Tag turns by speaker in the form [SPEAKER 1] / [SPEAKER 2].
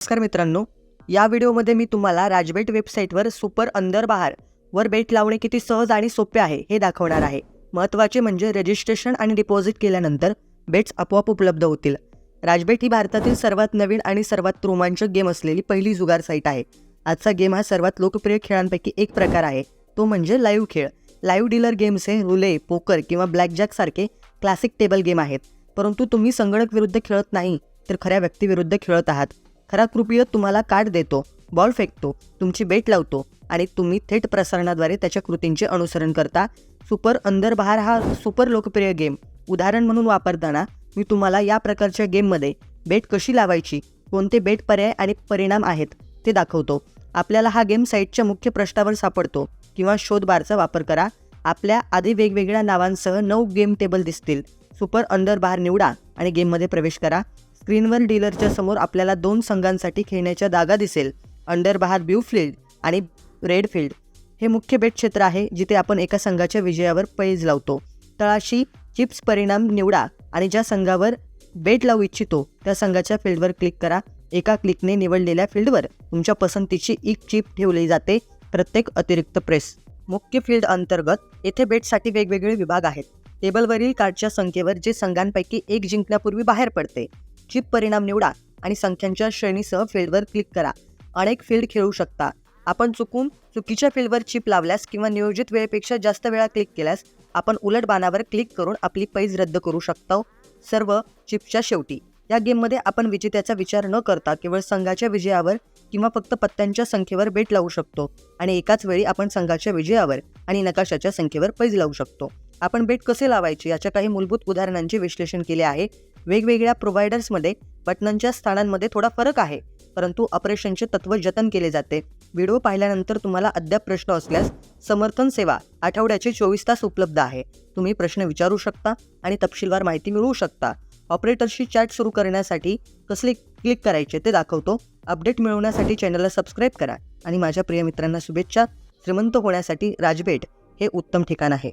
[SPEAKER 1] नमस्कार मित्रांनो या व्हिडिओमध्ये मी तुम्हाला राजबेट वेबसाईटवर सुपर अंदर बहार वर बेट लावणे किती सहज आणि सोपे आहे हे दाखवणार आहे. महत्त्वाचे म्हणजे रजिस्ट्रेशन आणि डिपॉझिट केल्यानंतर बेट्स आपोआप उपलब्ध होतील. राजबेट ही भारतातील सर्वात नवीन आणि सर्वात रोमांचक गेम असलेली पहिली जुगार साईट आहे. आजचा गेम हा सर्वात लोकप्रिय खेळांपैकी एक प्रकार आहे. तो म्हणजे लाईव्ह खेळ. लाईव्ह डीलर गेम्स हे रुले पोकर किंवा ब्लॅकजॅक सारखे क्लासिक टेबल गेम आहेत. परंतु तुम्ही संगणक विरुद्ध खेळत नाही तर खऱ्या व्यक्तीविरुद्ध खेळत आहात. खरा कृपीय तुम्हाला कार्ड देतो. बॉल फेकतो. तुमची बेट लावतो. आणि तुम्ही थेट प्रसारणाद्वारे त्याच्या कृतींचे अनुसरण करता. सुपर अंदर बहार हा सुपर लोकप्रिय गेम. उदाहरण म्हणून वापरताना मी तुम्हाला या प्रकारच्या गेममध्ये बेट कशी लावायची कोणते बेट पर्याय आणि परिणाम आहेत ते दाखवतो. आपल्याला हा गेम साईटच्या मुख्य पृष्ठावर सापडतो किंवा शोध बारचा वापर करा. आपल्या आधी वेगवेगळ्या नावांसह नऊ गेम टेबल दिसतील. सुपर अंडर बार निवडा. आणि गेममध्ये प्रवेश करा. स्क्रीनवर डीलरच्या समोर आपल्याला दोन संघांसाठी खेळण्याच्या जागा दिसेल. अंडर बहार ब्ल्यू फील्ड आणि रेड फील्ड. हे मुख्य बेट क्षेत्र आहे जिथे आपण एका संघाच्या विजयावर पैज लावतो. तळाशी चिप्स परिणाम निवडा आणि ज्या संघावर बेट लावू इच्छितो त्या संघाच्या फील्डवर क्लिक करा. एका क्लिकने निवडलेल्या फील्डवर तुमच्या पसंतीची एक चिप ठेवली जाते प्रत्येक अतिरिक्त प्रेस. मुख्य फील्ड अंतर्गत येथे बेटसाठी वेगवेगळे विभाग आहेत. टेबलवरील कार्डच्या संख्येवर जे संघांपैकी एक जिंकण्यापूर्वी बाहेर पडते. चिप परिणाम निवडा आणि संख्यांच्या श्रेणीसह फील्डवर क्लिक करा. अनेक फील्ड खेळू शकता. आपण चुकून चुकीच्या फील्डवर चिप लावल्यास किंवा नियोजित वेळेपेक्षा जास्त वेळा क्लिक केल्यास आपण उलट बाणावर क्लिक करून आपली पैज रद्द करू शकतो. सर्व चिपच्या शेवटी. या गेममध्ये आपण विजेत्याचा विचार न करता केवळ संघाच्या विजयावर किंवा फक्त पत्त्यांच्या संख्येवर बेट लावू शकतो आणि एकाच वेळी आपण संघाच्या विजयावर आणि नकाशाच्या संख्येवर पैज लावू शकतो. आपण बेट कसे लावायचे याच्या काही मूलभूत उदाहरणांचे विश्लेषण केले आहे. वेगवेगळ्या प्रोव्हायडर्समध्ये बटनांच्या स्थानांमध्ये थोडा फरक आहे परंतु ऑपरेशनचे तत्व जतन केले जाते. व्हिडिओ पाहिल्यानंतर तुम्हाला अद्याप प्रश्न असल्यास समर्थन सेवा आठवड्याचे चोवीस तास उपलब्ध आहे. तुम्ही प्रश्न विचारू शकता आणि तपशीलवार माहिती मिळवू शकता. ऑपरेटरशी चॅट सुरू करण्यासाठी कसले क्लिक करायचे ते दाखवतो. अपडेट मिळवण्यासाठी चॅनलला सबस्क्राईब करा आणि माझ्या प्रिय मित्रांना शुभेच्छा. श्रीमंत होण्यासाठी राजबेट हे उत्तम ठिकाण आहे.